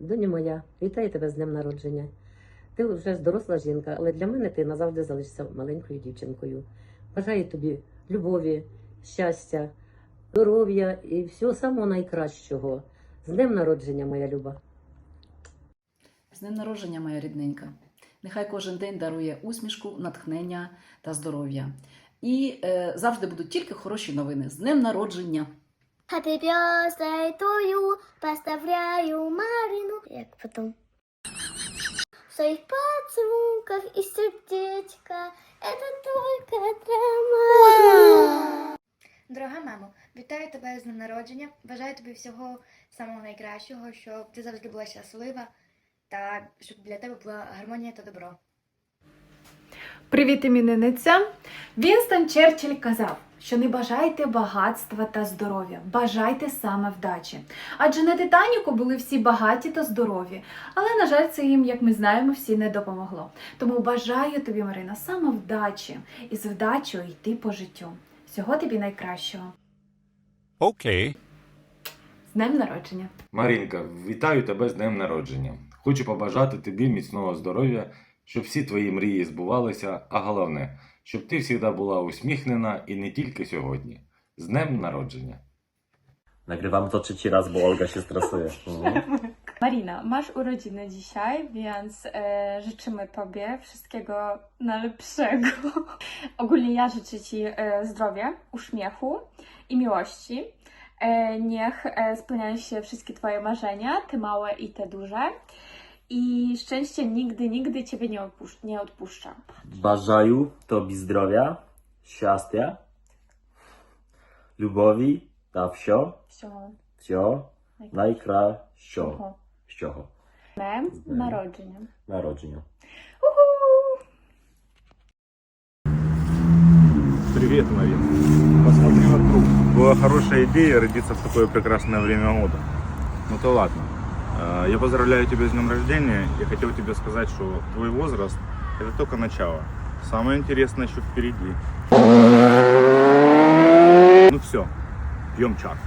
Доню моя, вітаю тебе з днем народження. Ти вже ж доросла жінка, але для мене ти назавжди залишишся маленькою дівчинкою. Бажаю тобі любові, щастя, здоров'я і всього самого найкращого. З днем народження, моя люба. З днем народження, моя рідненька. Нехай кожен день дарує усмішку, натхнення та здоров'я. І е, завжди будуть тільки хороші новини. З днем народження! Happy birthday to you, поздравляю Марину. Як потом? В своих поцелунках и сердечко, это только драма. Дорога мамо, вітаю тебе з днем народження. Бажаю тобі всього самого найкращого, щоб ти завжди була щаслива та щоб для тебе була гармонія та добро. Привіт, іменинниця! Вінстон Черчилль казав, що не бажайте багатства та здоров'я, бажайте саме вдачі. Адже на Титаніку були всі багаті та здорові, але, на жаль, це їм, як ми знаємо, всі не допомогло. Тому бажаю тобі, Марина, саме вдачі і з вдачею йти по життю. Всього тобі найкращого. Okay. З днем народження! Марінка, вітаю тебе з днем народження. Хочу побажати тобі міцного здоров'я, щоб всі твої мрії збувалися, а головне, щоб ти завжди була усміхнена і не тільки сьогодні. З dniem народження. Nagrywam to trzeci raz, bo Olga się stresuje. Mhm. Marina, masz urodziny dzisiaj, więc e, życzymy Tobie wszystkiego najlepszego. Ogólnie ja życzę Ci e, zdrowia, uśmiechu i miłości. E, niech e, spełniają się wszystkie Twoje marzenia, te małe i te duże. I szczęście nigdy, nigdy Ciebie nie, odpusz- nie odpuszcza. Bажаю тобі здоров'я, щастя, любові та все, Всього все найкращого. найкращого. Щого. Днем З днем. народження. Народження. Уху! Привет, Марина. Посмотри вокруг. Была хорошая идея родиться в такое прекрасное время года. Ну то ладно. Э, Я поздравляю тебя с днем рождения. Я хотел тебе сказать, что твой возраст – это только начало. Самое интересное еще впереди. Ну все, пьем чарку.